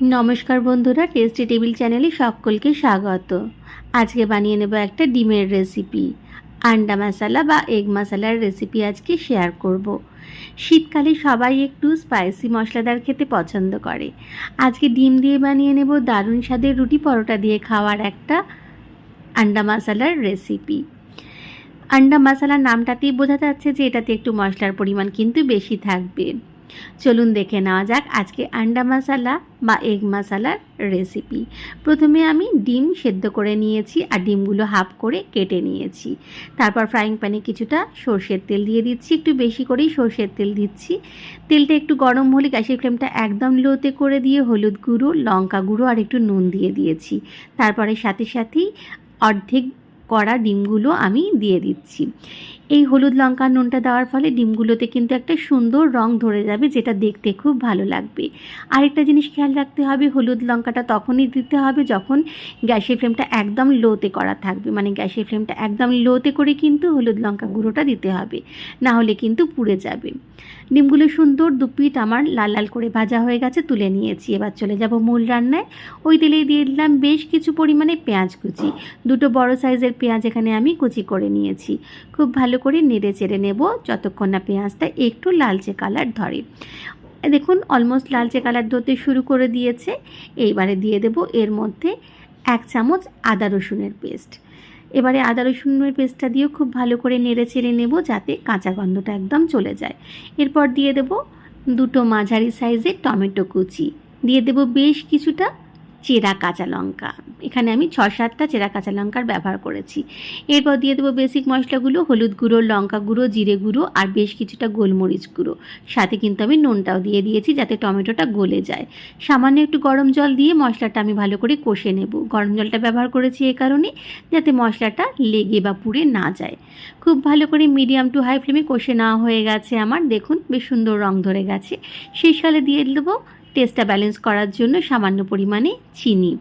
নমস্কার বন্ধুরা tasty table চ্যানেলে সকলকে স্বাগত। আজকে বানিয়ে নেব একটা ডিমের রেসিপি আন্ডা মশালা বা এগ মশালার রেসিপি আজকে শেয়ার করব। শীতকালে সবাই একটু স্পাইসি মশলাদার খেতে পছন্দ করে। আজকে ডিম দিয়ে বানিয়ে নেব দারুণ স্বাদের রুটি পরোটা দিয়ে খাওয়ার একটা আন্ডা মশালার রেসিপি আন্ডা মশালার নামটাতেই বোঝা যাচ্ছে যে এটাতে একটু মশলার পরিমাণ কিন্তু বেশি থাকবে। চলুন দেখে নেওয়া যাক আজকে আন্ডা মশালা বা এগ মশালার রেসিপি প্রথমে আমি ডিম সেদ্ধ করে নিয়েছি আর ডিমগুলো হাফ করে কেটে নিয়েছি। তারপর ফ্রাইং প্যানে কিছুটা সর্ষের তেল দিয়ে দিচ্ছি, একটু বেশি করেই সর্ষের তেল দিচ্ছি। তেলটা একটু গরম হলে গ্যাসের ফ্লেমটা একদম লোতে করে দিয়ে হলুদ গুঁড়ো, লঙ্কা গুঁড়ো আর একটু নুন দিয়ে দিয়েছি। তারপরে সাথে সাথেই অর্ধেক কড়া ডিমগুলো আমি দিয়ে দিচ্ছি। এই হলুদ লঙ্কা নুনটা দেওয়ার ফলে ডিমগুলোতে কিন্তু একটা সুন্দর রং ধরে যাবে, যেটা দেখতে খুব ভালো লাগবে। আরেকটা জিনিস খেয়াল রাখতে হবে, হলুদ লঙ্কাটা তখনই দিতে হবে যখন গ্যাসের ফ্লেমটা একদম লোতে করা থাকবে। মানে গ্যাসের ফ্লেমটা একদম লোতে করে কিন্তু হলুদ লঙ্কা গুঁড়োটা দিতে হবে, না হলে কিন্তু পুড়ে যাবে। ডিমগুলো সুন্দর দু পিঠ আমার লাল লাল করে ভাজা হয়ে গেছে, তুলে নিয়েছি। এবার চলে যাব মূল রান্নায়। ওই তেলেই দিয়ে দিলাম বেশ কিছু পরিমাণে পেঁয়াজ কুচি। দুটো বড় সাইজের পেঁয়াজ এখানে আমি কুচি করে নিয়েছি। খুব ভালো করে নেড়ে চেড়ে নেব যতক্ষণ না পেঁয়াজটা একটু লালচে কালার ধরে। দেখুন অলমোস্ট লালচে কালার ধরতে শুরু করে দিয়েছে। এইবারে দিয়ে দেব এর মধ্যে এক চামচ আদা রসুনের পেস্ট। এবারে আদা রসুনের পেস্টটা দিয়েও খুব ভালো করে নেড়ে চেড়ে নেব যাতে কাঁচা গন্ধটা একদম চলে যায়। এরপর দিয়ে দেব দুটো মাঝারি সাইজের টমেটো কুচি। দিয়ে দেব বেশ কিছুটা চেরা কাঁচা লঙ্কা। এখানে আমি ছ সাতটা চেরা কাঁচা লঙ্কার ব্যবহার করেছি। এরপর দিয়ে দেবো বেসিক মশলাগুলো, হলুদ গুঁড়ো, লঙ্কা গুঁড়ো, জিরে গুঁড়ো আর বেশ কিছুটা গোলমরিচ গুঁড়ো। সাথে কিন্তু আমি নুনটাও দিয়ে দিয়েছি যাতে টমেটোটা গলে যায়। সামান্য একটু গরম জল দিয়ে মশলাটা আমি ভালো করে কষে নেব। গরম জলটা ব্যবহার করেছি এ কারণে যাতে মশলাটা লেগে বা পুড়ে না যায়। খুব ভালো করে মিডিয়াম টু হাই ফ্লেমে কষে নেওয়া হয়ে গেছে আমার। দেখুন, বেশ সুন্দর রং ধরে গেছে। সেই সালে দিয়ে দেবো টেস্টটা ব্যালেন্স করার জন্য সামান্য পরিমাণে চিনি।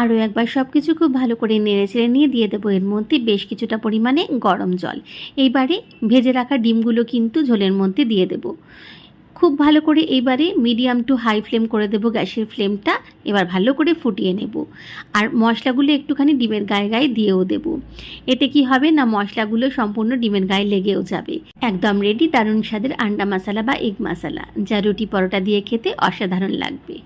আরও একবার সব কিছু খুব ভালো করে নেড়ে চেড়ে নিয়ে দিয়ে দেবো এর মধ্যে বেশ কিছুটা পরিমাণে গরম জল। এইবারে ভেজে রাখা ডিমগুলো কিন্তু ঝোলের মধ্যে দিয়ে দেব। খুব ভালো করে এইবারে মিডিয়াম টু হাই ফ্লেম করে দেব গ্যাসের ফ্লেমটা, এবার ভালো করে ফুটিয়ে নেব। আর মশলাগুলো একটুখানি ডিমের গায়ে গায়ে দিয়েও দেব। এতে কি হবে না, মশলাগুলো সম্পূর্ণ ডিমের গায়ে লেগেও যাবে। একদম রেডি দারুণ স্বাদের আন্ডা মশালা বা এগ মশলা, যা রুটি পরোটা দিয়ে খেতে অসাধারণ লাগবে।